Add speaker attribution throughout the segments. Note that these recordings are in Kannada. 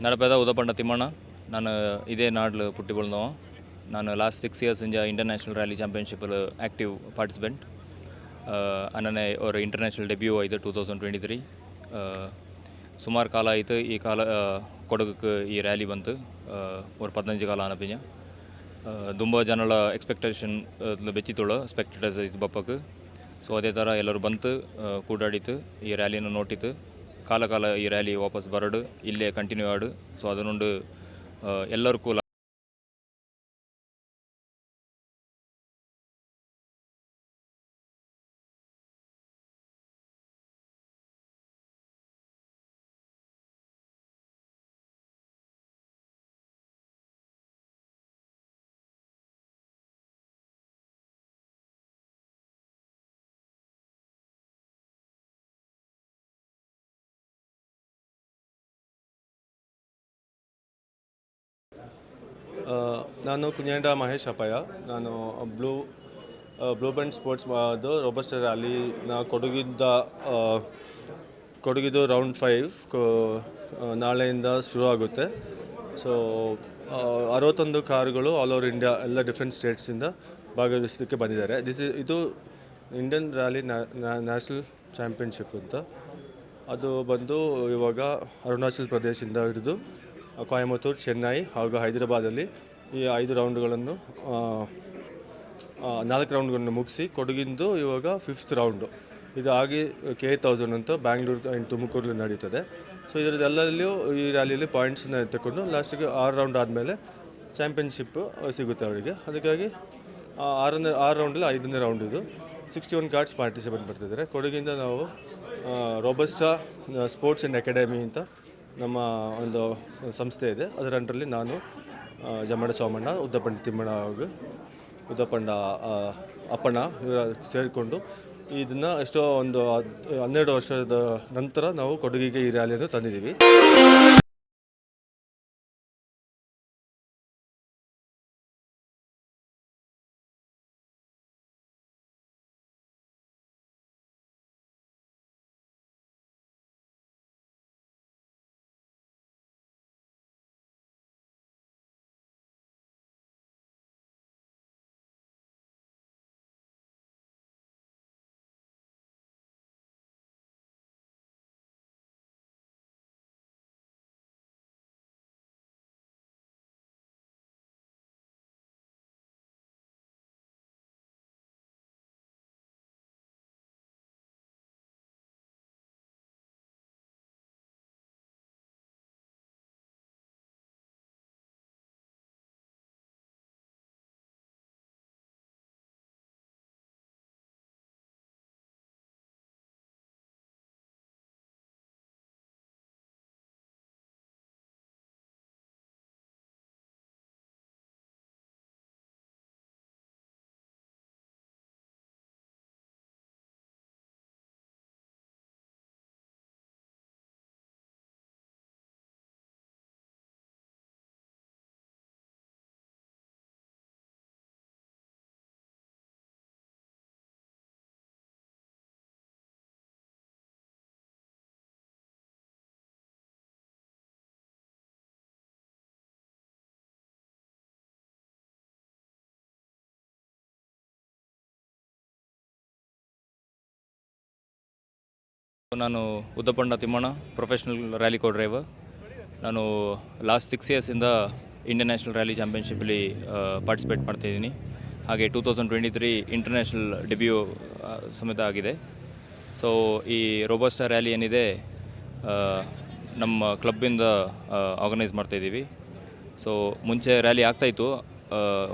Speaker 1: ನನ್ನ ಪೇದ ಉದಪಂಡ ತಿಮ್ಮಣ್ಣ ನಾನು ಇದೇ ನಾಡ್ಲು ಪುಟ್ಟಿ ಬೆಳೆದವ ನಾನು last six years ಇಂಜ international rally championship active participant ಅನ್ನನೆ ಅವ್ರ ಇಂಟರ್ನ್ಯಾಷನಲ್ ಡೆಬ್ಯೂ ಆಯ್ತು ಟೂ ತೌಸಂಡ್ ಟ್ವೆಂಟಿ ತ್ರೀ ಸುಮಾರು ಕಾಲ ಆಯಿತು ಈ ಕಾಲ ಕೊಡಗಕ್ಕೆ ಈ ರ್ಯಾಲಿ ಬಂತು ஒரு பதினஞ்சு ಕಾಲ ಅನಪಿņa ತುಂಬ ಜನಗಳ ಎಕ್ಸ್ಪೆಕ್ಟೇಷನ್ ಬೆಚ್ಚಿತೋಳು ಸ್ಪೆಕ್ಟೇಟರ್ಸ್ ಇದು ಬಪ್ಪಕ್ಕೆ ಸೊ ಅದೇ ಥರ ಎಲ್ಲರೂ ಬಂತು ಆ, ಕೂಡಾಡಿತು ಈ ರ್ಯಾಲಿನ ನೋಟಿತ್ತು ಕಾಲ ಕಾಲ ಈ ರ್ಯಾಲಿ ವಾಪಸ್ ಬರಡು ಇಲ್ಲೇ ಕಂಟಿನ್ಯೂ ಆಡು. ಸೊ ಅದನ್ನೊಂದು ಎಲ್ಲರಿಗೂ
Speaker 2: ನಾನು ಕುഞ്ഞೇಂಡ ಮಹೇಶ್ ಅಪ್ಪಯ್ಯ. ನಾನು ಬ್ಲೂ ಬ್ಲೂ ಬ್ಯಾಂಡ್ ಸ್ಪೋರ್ಟ್ಸ್ ಅದು ರೋಬಸ್ಟರ್ ರ್ಯಾಲಿ ನಾ ಕೊಡಗಿದ್ದ ಕೊಡಗಿದು ರೌಂಡ್ ಫೈವ್ ನಾಳೆಯಿಂದ ಶುರು ಆಗುತ್ತೆ. ಸೊ ಅರವತ್ತೊಂದು ಕಾರುಗಳು ಆಲ್ ಓವರ್ ಇಂಡಿಯಾ, ಎಲ್ಲ ಡಿಫ್ರೆಂಟ್ ಸ್ಟೇಟ್ಸಿಂದ ಭಾಗವಹಿಸಲಿಕ್ಕೆ ಬಂದಿದ್ದಾರೆ. ದಿಸ್ ಇಸ್ ಇದು ಇಂಡಿಯನ್ ರ್ಯಾಲಿ ನ್ಯಾಷನಲ್ ಚಾಂಪಿಯನ್ಶಿಪ್ ಅಂತ. ಅದು ಬಂದು ಇವಾಗ ಅರುಣಾಚಲ್ ಪ್ರದೇಶದಿಂದ ಹಿಡಿದು ಕೊಯಮತ್ತೂರು, ಚೆನ್ನೈ ಹಾಗೂ ಹೈದರಾಬಾದಲ್ಲಿ ಈ ಐದು ರೌಂಡ್ಗಳನ್ನು ನಾಲ್ಕು ರೌಂಡ್ಗಳನ್ನು ಮುಗಿಸಿ ಕೊಡಗಿಂದು ಇವಾಗ ಫಿಫ್ತ್ ರೌಂಡು ಆಗಿ ಕೆ ತೌಸಂಡ್ ಅಂತ ಬ್ಯಾಂಗ್ಳೂರು ಆ್ಯಂಡ್ ತುಮಕೂರಲ್ಲಿ ನಡೀತದೆ. ಸೊ ಇದರದ್ದೆಲ್ಲಲ್ಲಿಯೂ ಈ ರ್ಯಾಲಿಯಲ್ಲಿ ಪಾಯಿಂಟ್ಸನ್ನ ತಗೊಂಡು ಲಾಸ್ಟಿಗೆ ಆರು ರೌಂಡ್ ಆದಮೇಲೆ ಚಾಂಪಿಯನ್ಶಿಪ್ ಸಿಗುತ್ತೆ ಅವರಿಗೆ. ಅದಕ್ಕಾಗಿ ಆರನೇ, ಆರು ರೌಂಡಲ್ಲಿ ಐದನೇ ರೌಂಡ್ ಇದು. ಸಿಕ್ಸ್ಟಿ ಒನ್ ಕಾರ್ಡ್ಸ್ ಪಾರ್ಟಿಸಿಪೇಟ್ ಬರ್ತಿದ್ದಾರೆ. ಕೊಡಗಿಂದ ನಾವು ರೋಬಸ್ಟಾ ಸ್ಪೋರ್ಟ್ಸ್ ಆ್ಯಂಡ್ ಅಕಾಡೆಮಿ ಅಂತ ನಮ್ಮ ಒಂದು ಸಂಸ್ಥೆ ಇದೆ. ಅದರ ನಾನು ಜಮಡ ಸೋಮಣ್ಣ ಉದ್ದಪಂಡ ತಿಮ್ಮಣ್ಣ ಹಾಗೂ ಉದ್ದಪಂಡ ಅಪ್ಪಣ್ಣ ಇವರ ಸೇರಿಕೊಂಡು ಇದನ್ನು ಎಷ್ಟೋ ಒಂದು ಹನ್ನೆರಡು ವರ್ಷದ ನಂತರ ನಾವು ಕೊಡಗಿಗೆ ಈ ರ್ಯಾಲಿಯನ್ನು ತಂದಿದ್ದೀವಿ.
Speaker 1: ನಾನು Uddappanna Thimmanna professional rally co driver ನಾನು ಲಾಸ್ಟ್ ಸಿಕ್ಸ್ ಇಯರ್ಸಿಂದ ಇಂಡಿಯನ್ ನ್ಯಾಷನಲ್ ರ್ಯಾಲಿ ಚಾಂಪಿಯನ್ಶಿಪ್ಪಲ್ಲಿ ಪಾರ್ಟಿಸಿಪೇಟ್ ಮಾಡ್ತಾಯಿದ್ದೀನಿ ಹಾಗೆ two thousand twenty three international debut ಸಮೇತ ಆಗಿದೆ. ಸೊ ಈ ರೋಬೋಸ್ಟಾ ರ್ಯಾಲಿ ಏನಿದೆ ನಮ್ಮ ಕ್ಲಬ್ಬಿಂದ ಆರ್ಗನೈಸ್ ಮಾಡ್ತಾಯಿದ್ದೀವಿ ಸೊ ಮುಂಚೆ ರ್ಯಾಲಿ ಆಗ್ತಾಯಿತ್ತು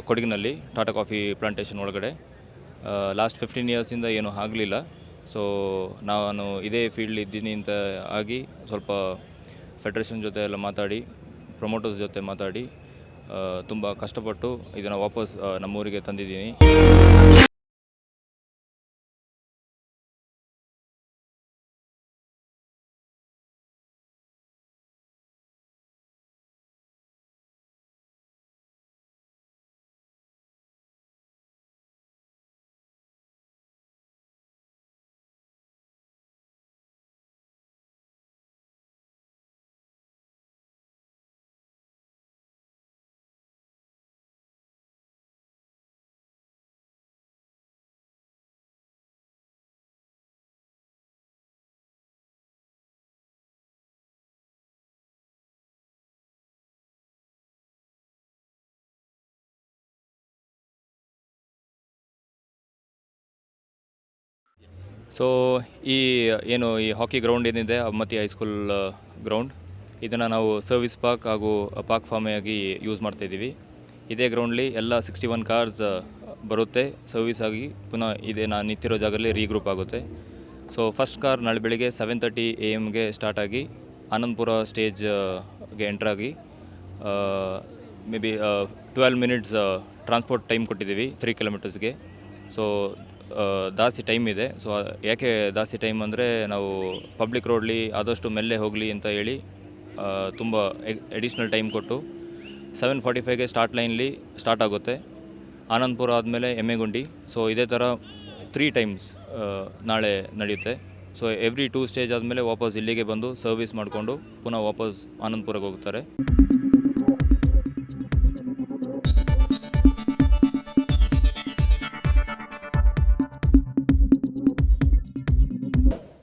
Speaker 1: ಕೊಡಗಿನಲ್ಲಿ ಟಾಟಾ ಕಾಫಿ ಪ್ಲಾಂಟೇಷನ್ ಒಳಗಡೆ. ಲಾಸ್ಟ್ ಫಿಫ್ಟೀನ್ ಇಯರ್ಸಿಂದ ಏನೂ ಆಗಲಿಲ್ಲ. ಸೊ ನಾನು ಇದೇ ಫೀಲ್ಡ್ ಇದ್ದೀನಿ ಅಂತ ಆಗಿ ಸ್ವಲ್ಪ ಫೆಡ್ರೇಷನ್ ಜೊತೆ ಎಲ್ಲ ಮಾತಾಡಿ ಪ್ರೊಮೋಟರ್ಸ್ ಜೊತೆ ಮಾತಾಡಿ ತುಂಬ ಕಷ್ಟಪಟ್ಟು ಇದನ್ನು ವಾಪಸ್ ನಮ್ಮೂರಿಗೆ ತಂದಿದ್ದೀನಿ. ಸೊ ಈ, ಏನು ಈ ಹಾಕಿ ಗ್ರೌಂಡ್ ಏನಿದೆ ಅಮ್ಮತಿ ಹೈಸ್ಕೂಲ್ ಗ್ರೌಂಡ್ ಇದನ್ನು ನಾವು ಸರ್ವಿಸ್ ಪಾರ್ಕ್ ಹಾಗೂ ಪಾರ್ಕ್ ಫಾರ್ಮ್ ಆಗಿ ಯೂಸ್ ಮಾಡ್ತಾಯಿದ್ದೀವಿ ಇದೇ ಗ್ರೌಂಡ್ಲಿ ಎಲ್ಲ ಸಿಕ್ಸ್ಟಿ ಒನ್ ಕಾರ್ಸ್ ಬರುತ್ತೆ. ಸರ್ವಿಸ್ ಆಗಿ ಪುನಃ ಇದೇ ನಾನು ನಿಂತಿರೋ ಜಾಗದಲ್ಲಿ ರೀಗ್ರೂಪ್ ಆಗುತ್ತೆ. ಸೊ ಫಸ್ಟ್ ಕಾರ್ ನಾಳೆ ಬೆಳಿಗ್ಗೆ ಸೆವೆನ್ ತರ್ಟಿ ಎ ಎಮ್ಗೆ ಸ್ಟಾರ್ಟ್ ಆಗಿ ಆನಂದಪುರ ಸ್ಟೇಜ್ಗೆ ಎಂಟ್ರಾಗಿ maybe twelve minutes transport time ಕೊಟ್ಟಿದ್ದೀವಿ ತ್ರೀ ಕಿಲೋಮೀಟರ್ಸ್ಗೆ ಸೊ ಜಾಸ್ತಿ ಟೈಮ್ ಇದೆ. ಸೊ ಯಾಕೆ ದಾಸಿ ಟೈಮ್ ಅಂದರೆ ನಾವು ಪಬ್ಲಿಕ್ ರೋಡ್ಲಿ ಆದಷ್ಟು ಮೆಲ್ಲೆ ಹೋಗಲಿ ಅಂತ ಹೇಳಿ ತುಂಬ ಎಡಿಷ್ನಲ್ ಟೈಮ್ ಕೊಟ್ಟು ಸೆವೆನ್ ಫಾರ್ಟಿ ಫೈವ್ಗೆ ಸ್ಟಾರ್ಟ್ ಲೈನ್ಲಿ ಸ್ಟಾರ್ಟ್ ಆಗುತ್ತೆ. ಆನಂದಪುರ ಆದಮೇಲೆ ಎಮ್ಮೆಗುಂಡಿ. ಸೊ ಇದೇ ಥರ ತ್ರೀ ಟೈಮ್ಸ್ ನಾಳೆ ನಡೆಯುತ್ತೆ. ಸೊ ಎವ್ರಿ ಟೂ ಸ್ಟೇಜ್ ಆದಮೇಲೆ ವಾಪಸ್ ಇಲ್ಲಿಗೆ ಬಂದು ಸರ್ವಿಸ್ ಮಾಡಿಕೊಂಡು ಪುನಃ ವಾಪಸ್ ಆನಂದಪುರಕ್ಕೆ ಹೋಗ್ತಾರೆ.